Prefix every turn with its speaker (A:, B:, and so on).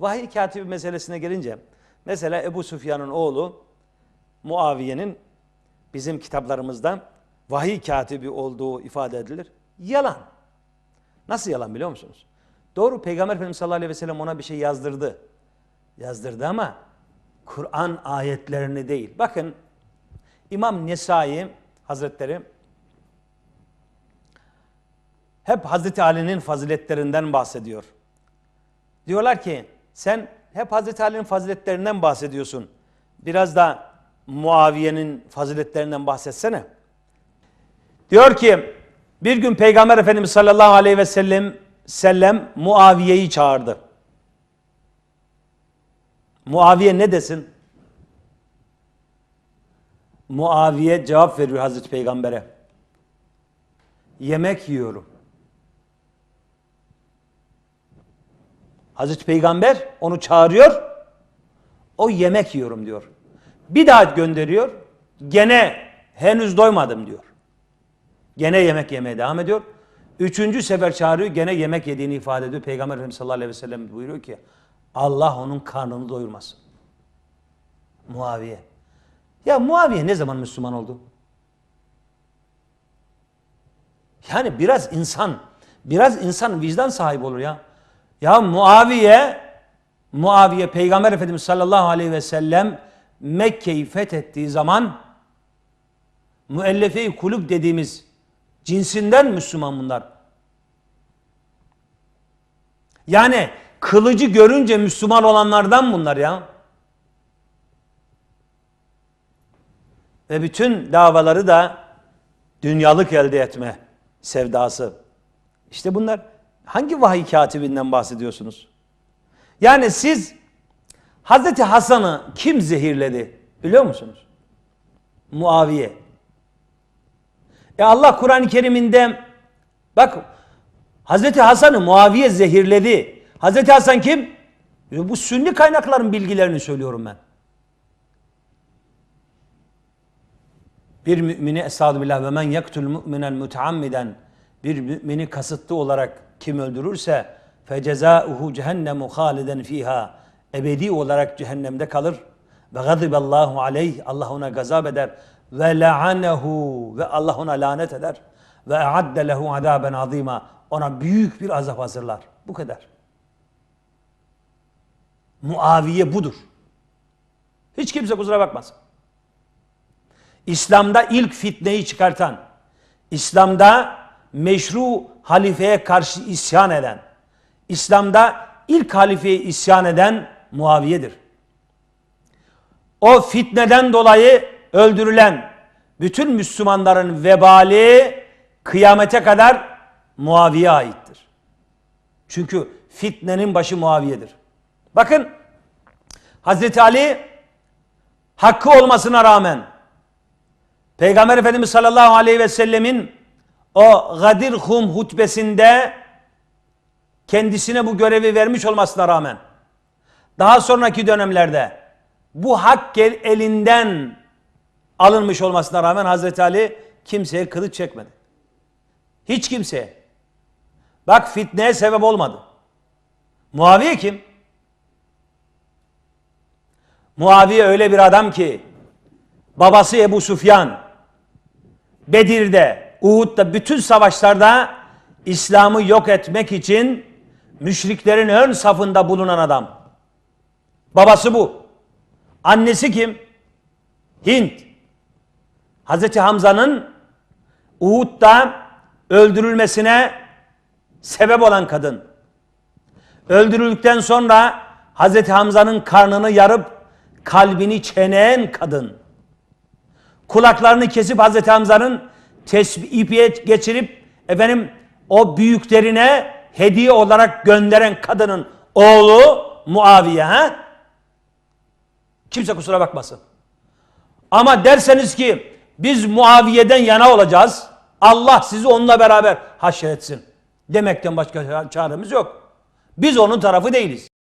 A: Vahiy katibi meselesine gelince mesela Ebu Süfyan'ın oğlu Muaviye'nin bizim kitaplarımızda vahiy katibi olduğu ifade edilir. Yalan. Nasıl yalan biliyor musunuz? Doğru Peygamber Efendimiz sallallahu aleyhi ve sellem ona bir şey yazdırdı. Yazdırdı ama Kur'an ayetlerini değil. Bakın İmam Nesai Hazretleri hep Hazreti Ali'nin faziletlerinden bahsediyor. Diyorlar ki sen hep Hazreti Ali'nin faziletlerinden bahsediyorsun. Biraz da Muaviye'nin faziletlerinden bahsetsene. Diyor ki bir gün Peygamber Efendimiz sallallahu aleyhi ve sellem, sellem Muaviye'yi çağırdı. Muaviye ne desin? Muaviye cevap veriyor Hazreti Peygamber'e. Yemek yiyorum. Hazreti Peygamber onu çağırıyor. O yemek yiyorum diyor. Bir daha gönderiyor. Gene henüz doymadım diyor. Gene yemek yemeye devam ediyor. Üçüncü sefer çağırıyor. Gene yemek yediğini ifade ediyor. Peygamber Efendimiz sallallahu aleyhi ve sellem buyuruyor ki Allah onun karnını doyurmasın. Muaviye. Ya Muaviye ne zaman Müslüman oldu? Yani biraz insan, biraz insan vicdan sahibi olur ya. Ya Muaviye, Muaviye Peygamber Efendimiz sallallahu aleyhi ve sellem Mekke'yi fethettiği zaman müellefe-i kulüp dediğimiz cinsinden Müslüman bunlar. Yani kılıcı görünce Müslüman olanlardan bunlar ya. Ve bütün davaları da dünyalık elde etme sevdası. İşte bunlar hangi vahiy katibinden bahsediyorsunuz? Yani siz Hazreti Hasan'ı kim zehirledi biliyor musunuz? Muaviye. E Allah Kur'an-ı Kerim'inde bak Hazreti Hasan'ı Muaviye zehirledi. Hazreti Hasan kim? E bu sünni kaynakların bilgilerini söylüyorum ben. Bir mümini estağfirullah ve men yaktul mu'minen muteammiden bir mümini kasıtlı olarak kim öldürürse fecezauhu cehennemu haliden fiha ebedi olarak cehennemde kalır ve gadiballahu aleyh Allah ona gazap eder ve la'anehu ve Allah ona lanet eder ve a'adde lehu azaben azima ona büyük bir azap hazırlar. Bu kadar. Muaviye budur. Hiç kimse kusura bakmasın. İslam'da ilk fitneyi çıkartan, İslam'da meşru halifeye karşı isyan eden, İslam'da ilk halifeye isyan eden Muaviye'dir. O fitneden dolayı öldürülen bütün Müslümanların vebali kıyamete kadar Muaviye aittir. Çünkü fitnenin başı Muaviye'dir. Bakın Hazreti Ali hakkı olmasına rağmen Peygamber Efendimiz sallallahu aleyhi ve sellemin o Gadir Hum hutbesinde kendisine bu görevi vermiş olmasına rağmen daha sonraki dönemlerde bu hak elinden alınmış olmasına rağmen Hazreti Ali kimseye kılıç çekmedi. Hiç kimseye. Bak fitneye sebep olmadı. Muaviye kim? Muaviye öyle bir adam ki babası Ebu Sufyan Bedir'de, Uhud'da bütün savaşlarda İslam'ı yok etmek için müşriklerin ön safında bulunan adam. Babası bu. Annesi kim? Hint. Hazreti Hamza'nın Uhud'da öldürülmesine sebep olan kadın. Öldürüldükten sonra Hazreti Hamza'nın karnını yarıp kalbini çeneyen kadın. Kulaklarını kesip Hazreti Hamza'nın ipiye geçirip efendim o büyüklerine hediye olarak gönderen kadının oğlu Muaviye ha? Kimse kusura bakmasın. Ama derseniz ki biz Muaviye'den yana olacağız. Allah sizi onunla beraber haşretsin. Demekten başka çaremiz yok. Biz onun tarafı değiliz.